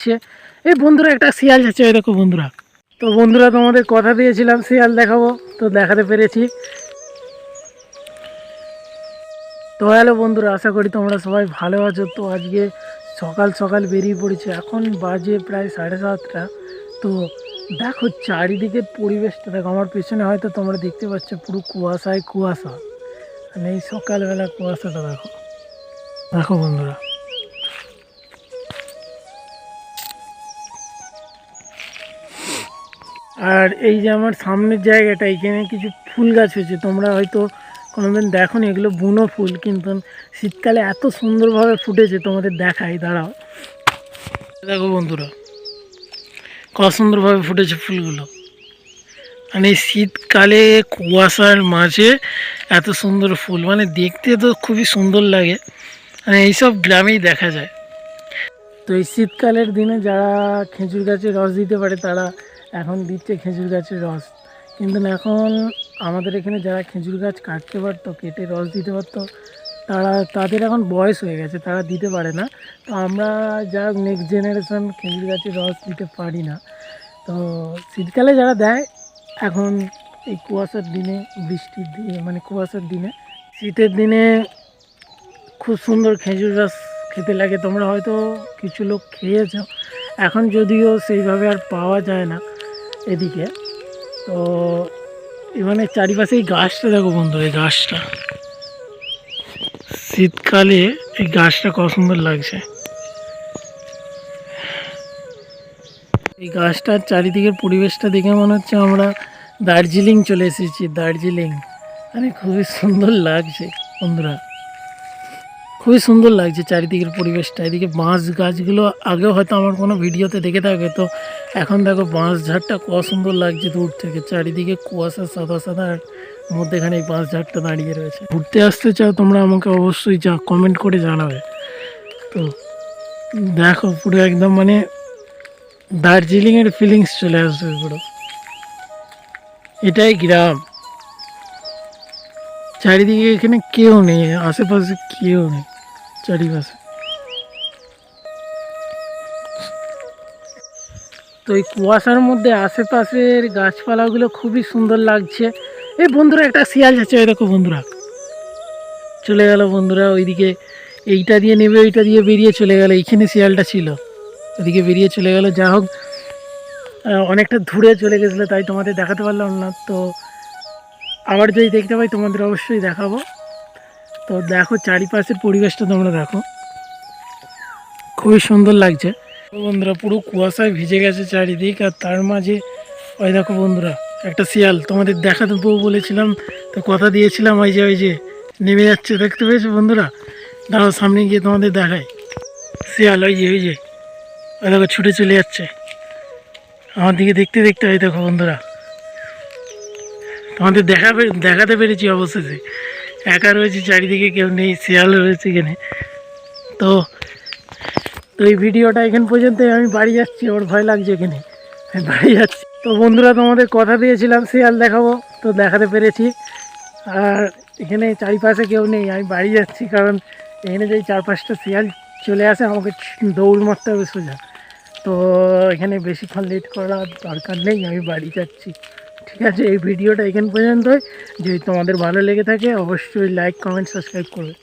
যাচ্ছে এই বন্ধুরা, একটা শিয়াল যাচ্ছে ওই দেখো বন্ধুরা। তো বন্ধুরা, তোমাদের কথা দিয়েছিলাম, শিয়াল দেখাবো। তো দেখাতে পেরেছি। তো হ্যালো বন্ধুরা, আশা করি তোমরা সবাই ভালো আছো। তো আজকে সকাল সকাল বেরিয়ে পড়েছে। এখন বাজে প্রায় সাড়ে সাতটা। তো দেখো চারিদিকের পরিবেশটা। দেখো, আমার পেছনে হয়তো তোমরা দেখতে পাচ্ছ পুরো কুয়াশায় কুয়াশা। মানে এই সকালবেলা কুয়াশাটা, দেখো। দেখো বন্ধুরা। আর এই যে আমার সামনের জায়গাটা, এখানে কিছু ফুল গাছ হয়েছে। তোমরা হয়তো কোনোদিন দেখো নি এগুলো বুনো ফুল, কিন্তু শীতকালে এত সুন্দরভাবে ফুটেছে, তোমাদের দেখাই, দাঁড়াও। দেখো বন্ধুরা, কত সুন্দরভাবে ফুটেছে ফুলগুলো। মানে শীতকালে, কুয়াশার মাঝে এত সুন্দর ফুল মানে দেখতে তো খুবই সুন্দর লাগে। মানে এইসব গ্রামেই দেখা যায়। তো এই শীতকালের দিনে যারা খেজুর গাছে রস দিতে পারে, তারা এখন দিচ্ছে খেজুর গাছের রস। কিন্তু এখন আমাদের এখানে যারা খেজুর গাছ কাটতে পারতো, কেটে রস দিতে পারতো, তারা, তাদের এখন বয়স হয়ে গেছে, তারা দিতে পারে না। তো আমরা যারা নেক্সট জেনারেশন খেজুর গাছের রস দিতে পারি না। তো শীতকালে যারা দেয়, এখন এই কুয়াশার দিনে, বৃষ্টির দিনে মানে কুয়াশার দিনে, শীতের দিনে খুব সুন্দর খেজুর রস খেতে লাগে। তোমরা হয়তো কিছু লোক খেয়েছো। এখন যদিও সেইভাবে আর পাওয়া যায় না। এদিকে। তো মানে চারিপাশে এই গাছটা দেখো বন্ধু, এই গাছটা। শীতকালে এই গাছটা কত সুন্দর লাগছে। এই গাছটার চারিদিকের পরিবেশটা দেখে মনে হচ্ছে আমরা দার্জিলিং চলে এসেছি, দার্জিলিং। মানে খুবই সুন্দর লাগছে বন্ধুরা। খুবই সুন্দর লাগছে চারিদিকের পরিবেশটা। এদিকে বাঁশ গাছগুলো আগেও হয়তো আমার কোনো ভিডিওতে দেখে থাকবে তো এখন দেখো বাঁশ ঝাড়টা কত সুন্দর লাগছে দূর থেকে। চারিদিকে কুয়াশা, সাদা সাদা মধ্যেখানে এই বাঁশ ঝাড়টা দাঁড়িয়ে রয়েছে। ঘুরতে আসতে চাও তোমরা আমাকে অবশ্যই যা কমেন্ট করে জানাবে। তো দেখো পুরো একদম মানে দার্জিলিংয়ের ফিলিংস চলে আসবে পুরো। এটাই গ্রাম। চারিদিকে এখানে কেউ নেই, আশেপাশে কেউ নেই। চারিপাশে। তো এই কুয়াশার মধ্যে আশেপাশের গাছপালাগুলো খুবই সুন্দর লাগছে। এই বন্ধুরা, একটা শিয়াল যাচ্ছে ওই দেখো বন্ধুরা। চলে গেল বন্ধুরা, ওইদিকে এইটা দিয়ে নেবে, ওইটা দিয়ে বেরিয়ে চলে গেল। এইখানে শিয়ালটা ছিল। ওদিকে বেরিয়ে চলে গেল। যা হোক অনেকটা দূরে চলে গেছিল, তাই তোমাদের দেখাতে পারলাম না। তো আবার যদি দেখতে পাই, তোমাদের অবশ্যই দেখাবো। তো দেখো চারিপাশের পরিবেশটা তোমরা দেখো। খুবই সুন্দর লাগছে। বন্ধুরা, পুরো কুয়াশায় ভিজে গেছে চারিদিক আর তার মাঝে, ওই দেখো বন্ধুরা, একটা শিয়াল। তোমাদের দেখাতে বউ বলেছিলাম, তো কথা দিয়েছিলাম, ওই যে ওই যে, নেমে যাচ্ছে, দেখতে পেয়েছ বন্ধুরা? দাঁড়াও, সামনে গিয়ে তোমাদের দেখাই। শিয়াল, ওই যে ওই যে, ওই দেখো, ছুটে চলে যাচ্ছে। আমার দিকে দেখতে দেখতে, ওই দেখো বন্ধুরা। তোমাদের দেখা দেখাতে পেরেছি অবশেষে। একা রয়েছে, চারিদিকে কেউ নেই শিয়াল রয়েছে এখানে। তো তো এই ভিডিওটা এখান পর্যন্তই, আমি বাড়ি যাচ্ছি ওর ভয় লাগছে এখানে। আমি বাড়ি যাচ্ছি। তো বন্ধুরা, তোমাদের কথা দিয়েছিলাম, শিয়াল দেখাবো, তো দেখাতে পেরেছি। আর এখানে চারিপাশে কেউ নেই, আমি বাড়ি যাচ্ছি, কারণ এখানে যেই চার পাঁচটা শিয়াল চলে আসে, আমাকে দৌড় মারতে হবে সোজা। তো এখানে বেশিক্ষণ লেট করার দরকার নেই, আমি বাড়ি যাচ্ছি। ঠিক আছে, এই ভিডিওটা এখান পর্যন্তই। যদি তোমাদের ভালো লেগে থাকে, অবশ্যই লাইক কমেন্ট সাবস্ক্রাইব করবে।